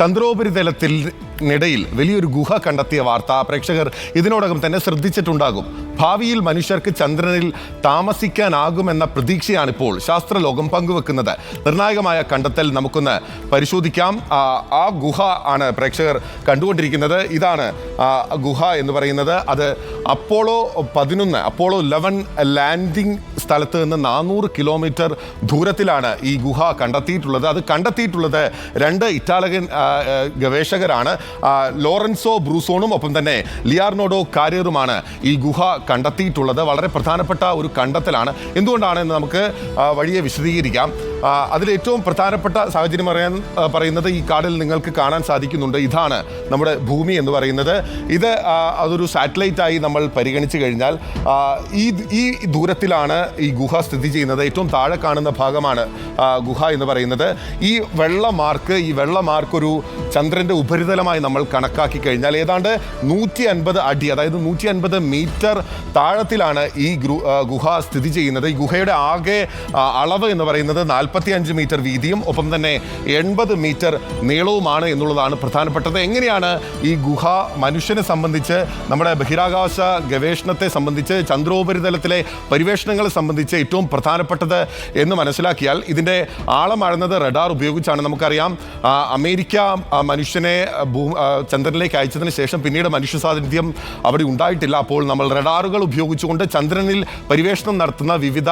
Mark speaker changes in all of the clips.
Speaker 1: ചന്ദ്രോപരിതലത്തിൽ നിടയിൽ വലിയൊരു ഗുഹ കണ്ടെത്തിയ വാർത്ത പ്രേക്ഷകർ ഇതിനോടകം തന്നെ ശ്രദ്ധിച്ചിട്ടുണ്ടാകും. ഭാവിയിൽ മനുഷ്യർക്ക് ചന്ദ്രനിൽ താമസിക്കാനാകുമെന്ന പ്രതീക്ഷയാണിപ്പോൾ ശാസ്ത്രലോകം പങ്കുവെക്കുന്നത്. നിർണായകമായ കണ്ടെത്തൽ നമുക്കൊന്ന് പരിശോധിക്കാം. ആ, ഗുഹ ആണ് പ്രേക്ഷകർ കണ്ടുകൊണ്ടിരിക്കുന്നത്. ഇതാണ് ഗുഹ എന്ന് പറയുന്നത്. അത് അപ്പോളോ പതിനൊന്ന് അപ്പോളോ ലെവൻ ലാൻഡിംഗ് സ്ഥലത്ത് നിന്ന് നാനൂറ് കിലോമീറ്റർ ദൂരത്തിലാണ് ഈ ഗുഹ കണ്ടെത്തിയിട്ടുള്ളത്. അത് കണ്ടെത്തിയിട്ടുള്ളത് രണ്ട് ഇറ്റാലിയൻ ഗവേഷകരാണ്. ലോറൻസോ ബ്രൂസോണും ഒപ്പം തന്നെ ലിയാർനോഡോ കാരിയറുമാണ് ഈ ഗുഹ കണ്ടെത്തിയിട്ടുള്ളത് വളരെ പ്രധാനപ്പെട്ട ഒരു കണ്ടെത്തലാണ്. എന്തുകൊണ്ടാണെന്ന് നമുക്ക് ആ, വഴിയെ വിശദീകരിക്കാം. അതിലേറ്റവും പ്രധാനപ്പെട്ട സാഹചര്യം പറയാൻ പറയുന്നത് ഈ കാർഡിൽ നിങ്ങൾക്ക് കാണാൻ സാധിക്കുന്നുണ്ട്. ഇതാണ് നമ്മുടെ ഭൂമി എന്ന് പറയുന്നത്. ഇത് അതൊരു സാറ്റലൈറ്റായി നമ്മൾ പരിഗണിച്ചു കഴിഞ്ഞാൽ ഈ ഈ ദൂരത്തിലാണ് ഈ ഗുഹ സ്ഥിതി ചെയ്യുന്നത്. ഏറ്റവും താഴെ കാണുന്ന ഭാഗമാണ് ഗുഹ എന്ന് പറയുന്നത്. ഈ വെള്ള മാർക്ക് ഈ വെള്ള മാർക്ക് ഒരു ചന്ദ്രന്റെ ഉപരിതലമായി നമ്മൾ കണക്കാക്കി കഴിഞ്ഞാൽ ഏതാണ്ട് നൂറ്റി അൻപത് അടി അതായത് നൂറ്റി അൻപത് മീറ്റർ താഴത്തിലാണ് ഈ ഗുഹ സ്ഥിതി ചെയ്യുന്നത്. ഈ ഗുഹയുടെ ആകെ അളവ് എന്ന് പറയുന്നത് നാൽപ്പത്തി അഞ്ച് മീറ്റർ വീതിയും ഒപ്പം തന്നെ എൺപത് മീറ്റർ നീളവുമാണ് എന്നുള്ളതാണ് പ്രധാനപ്പെട്ടത്. എങ്ങനെയാണ് ഈ ഗുഹ മനുഷ്യനെ സംബന്ധിച്ച് നമ്മുടെ ബഹിരാകാശ ഗവേഷണത്തെ സംബന്ധിച്ച് ചന്ദ്രോപരിതലത്തിലെ പരിവേഷണങ്ങളെ സംബന്ധിച്ച് ഏറ്റവും പ്രധാനപ്പെട്ടത് എന്ന് മനസ്സിലാക്കിയാൽ ഇതിന്റെ ആഴമാഴുന്നത് റഡാർ ഉപയോഗിച്ചാണ് നമുക്കറിയാം. അമേരിക്ക മനുഷ്യനെ ഭൂ ചന്ദ്രനിലേക്ക് അയച്ചതിന് ശേഷം പിന്നീട് മനുഷ്യ സാന്നിധ്യം അവിടെ ഉണ്ടായിട്ടില്ല. അപ്പോൾ നമ്മൾ റഡാറുകൾ ഉപയോഗിച്ചുകൊണ്ട് ചന്ദ്രനിൽ പരിവേഷണം നടത്തുന്ന വിവിധ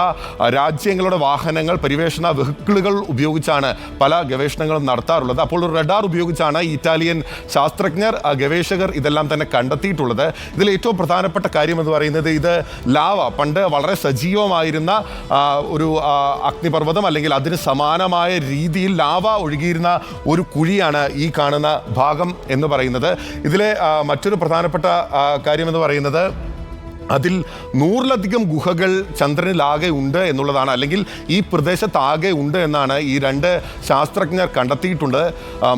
Speaker 1: രാജ്യങ്ങളുടെ വാഹനങ്ങൾ പരിവേഷണ വെഹിക്കിളുകൾ ഉപയോഗിച്ചാണ് പല ഗവേഷണങ്ങളും നടത്താറുള്ളത്. അപ്പോൾ റഡാർ ഉപയോഗിച്ചാണ് ഇറ്റാലിയൻ ശാസ്ത്രജ്ഞർ ഗവേഷകർ ഇതെല്ലാം തന്നെ കണ്ടെത്തിയിട്ടുള്ളത്. ഇതിൽ ഏറ്റവും പ്രധാനപ്പെട്ട കാര്യം എന്ന് പറയുന്നത് ഇത് ലാവ പണ്ട് വളരെ സജീവമായിരുന്ന ഒരു അഗ്നിപർവതം അല്ലെങ്കിൽ അതിന് സമാനമായ രീതിയിൽ ലാവ ഒഴുകിയിരുന്ന ഒരു കുഴിയാണ് ഈ കാണുന്ന ഭാഗം എന്ന് പറയുന്നത്. ഇതിലെ മറ്റൊരു പ്രധാനപ്പെട്ട കാര്യം എന്ന് പറയുന്നത് അതിൽ നൂറിലധികം ഗുഹകൾ ചന്ദ്രനിലാകെ ഉണ്ട് എന്നുള്ളതാണ് അല്ലെങ്കിൽ ഈ പ്രദേശത്താകെ ഉണ്ട് എന്നാണ് ഈ രണ്ട് ശാസ്ത്രജ്ഞർ കണ്ടെത്തിയിട്ടുണ്ട്.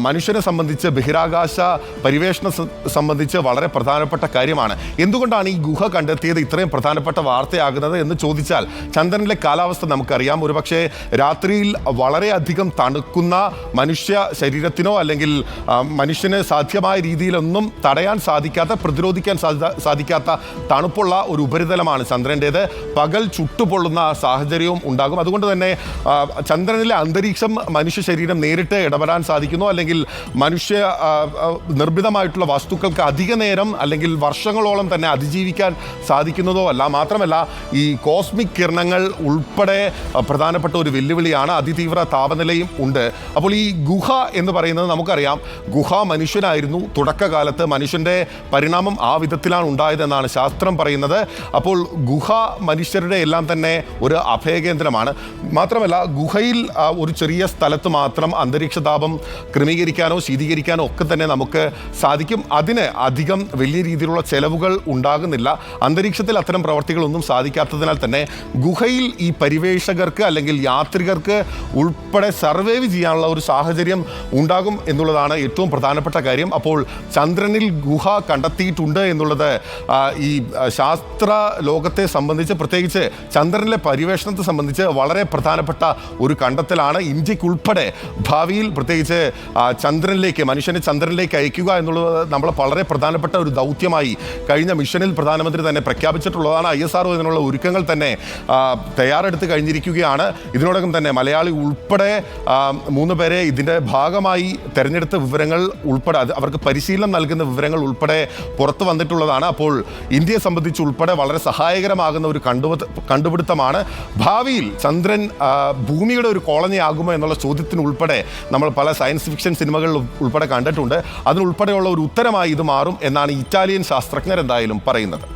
Speaker 1: മനുഷ്യനെ സംബന്ധിച്ച് ബഹിരാകാശ പരിവേഷണം സംബന്ധിച്ച് വളരെ പ്രധാനപ്പെട്ട കാര്യമാണ്. എന്തുകൊണ്ടാണ് ഈ ഗുഹ കണ്ടെത്തിയത് ഇത്രയും പ്രധാനപ്പെട്ട വാർത്തയാകുന്നത് എന്ന് ചോദിച്ചാൽ ചന്ദ്രനിലെ കാലാവസ്ഥ നമുക്കറിയാം. ഒരുപക്ഷെ രാത്രിയിൽ വളരെയധികം തണുക്കുന്ന മനുഷ്യ ശരീരത്തിനോ അല്ലെങ്കിൽ മനുഷ്യന് സാധ്യമായ രീതിയിലൊന്നും തടയാൻ സാധിക്കാത്ത പ്രതിരോധിക്കാൻ സാധിക്കാത്ത തണുപ്പുള്ള ഒരു ഉപരിതലമാണ് ചന്ദ്രന്റേത്. പകൽ ചുട്ടുപൊള്ളുന്ന സാഹചര്യവും ഉണ്ടാകും. അതുകൊണ്ട് തന്നെ ചന്ദ്രനിലെ അന്തരീക്ഷം മനുഷ്യ ശരീരം നേരിട്ട് ഇടപെടാൻ സാധിക്കുന്നു. അല്ലെങ്കിൽ മനുഷ്യ നിർമ്മിതമായിട്ടുള്ള വസ്തുക്കൾക്ക് അധിക നേരം അല്ലെങ്കിൽ വർഷങ്ങളോളം തന്നെ അതിജീവിക്കാൻ സാധിക്കുന്നതോ അല്ല. മാത്രമല്ല ഈ കോസ്മിക് കിരണങ്ങൾ ഉൾപ്പെടെ പ്രധാനപ്പെട്ട ഒരു വെല്ലുവിളിയാണ് അതിതീവ്ര താപനിലയും ഉണ്ട്. അപ്പോൾ ഈ ഗുഹ എന്ന് പറയുന്നത് നമുക്കറിയാം ഗുഹ മനുഷ്യനായിരുന്നു. തുടക്കകാലത്ത് മനുഷ്യന്റെ പരിണാമം ആ വിധത്തിലാണ് ഉണ്ടായതെന്നാണ് ശാസ്ത്രം പറയുന്നത്. അപ്പോൾ ഗുഹ മനുഷ്യരുടെ എല്ലാം തന്നെ ഒരു അഭയകേന്ദ്രമാണ് മാത്രമല്ല ഗുഹയിൽ ഒരു ചെറിയ സ്ഥലത്ത് മാത്രം അന്തരീക്ഷ താപം ക്രമീകരിക്കാനോ ശീതീകരിക്കാനോ ഒക്കെ തന്നെ നമുക്ക് സാധിക്കും. അതിന് അധികം വലിയ രീതിയിലുള്ള ചെലവുകൾ ഉണ്ടാകുന്നില്ല. അന്തരീക്ഷത്തിൽ അത്തരം പ്രവർത്തികളൊന്നും സാധിക്കാത്തതിനാൽ തന്നെ ഗുഹയിൽ ഈ പരിവേഷകർക്ക് അല്ലെങ്കിൽ യാത്രികർക്ക് ഉൾപ്പെടെ സർവൈവ് ചെയ്യാനുള്ള ഒരു സാഹചര്യം ഉണ്ടാകും എന്നുള്ളതാണ് ഏറ്റവും പ്രധാനപ്പെട്ട കാര്യം. അപ്പോൾ ചന്ദ്രനിൽ ഗുഹ കണ്ടെത്തിയിട്ടുണ്ട് എന്നുള്ളത് ഈ ആ, ശാസ്ത്ര ലോകത്തെ സംബന്ധിച്ച് പ്രത്യേകിച്ച് ചന്ദ്രനിലെ പര്യവേഷണത്തെ സംബന്ധിച്ച് വളരെ പ്രധാനപ്പെട്ട ഒരു കണ്ടെത്തലാണ് ഇന്ത്യക്കുൾപ്പെടെ ഭാവിയിൽ പ്രത്യേകിച്ച് ചന്ദ്രനിലേക്ക് മനുഷ്യനെ ചന്ദ്രനിലേക്ക് അയക്കുക എന്നുള്ളത് നമ്മൾ വളരെ പ്രധാനപ്പെട്ട ഒരു ദൗത്യമായി കഴിഞ്ഞ മിഷനിൽ പ്രധാനമന്ത്രി തന്നെ പ്രഖ്യാപിച്ചിട്ടുള്ളതാണ്. ഐ എസ് ആർ ഇതിനുള്ള ഒരുക്കങ്ങൾ തന്നെ തയ്യാറെടുത്ത് കഴിഞ്ഞിരിക്കുകയാണ്. ഇതിനോടകം തന്നെ മലയാളി ഉൾപ്പെടെ മൂന്ന് പേരെ ഇതിന്റെ ഭാഗമായി തെരഞ്ഞെടുത്ത വിവരങ്ങൾ ഉൾപ്പെടെ അവർക്ക് പരിശീലനം നൽകുന്ന വിവരങ്ങൾ ഉൾപ്പെടെ പുറത്തു വന്നിട്ടുള്ളതാണ്. അപ്പോൾ ഇന്ത്യയെ സംബന്ധിച്ച് ഉൾപ്പെടെ വളരെ സഹായകരമാകുന്ന ഒരു കണ്ടുപ കണ്ടുപിടുത്തമാണ്. ഭാവിയിൽ ചന്ദ്രൻ ഭൂമിയുടെ ഒരു കോളനി ആകുമോ എന്നുള്ള ചോദ്യത്തിന് ഉൾപ്പെടെ നമ്മൾ പല സയൻസ് ഫിക്ഷൻ സിനിമകളിൽ ഉൾപ്പെടെ കണ്ടിട്ടുണ്ട്. അതിനുൾപ്പെടെയുള്ള ഒരു ഉത്തരമായി ഇത് മാറും എന്നാണ് ഇറ്റാലിയൻ ശാസ്ത്രജ്ഞർ എന്തായാലും പറയുന്നത്.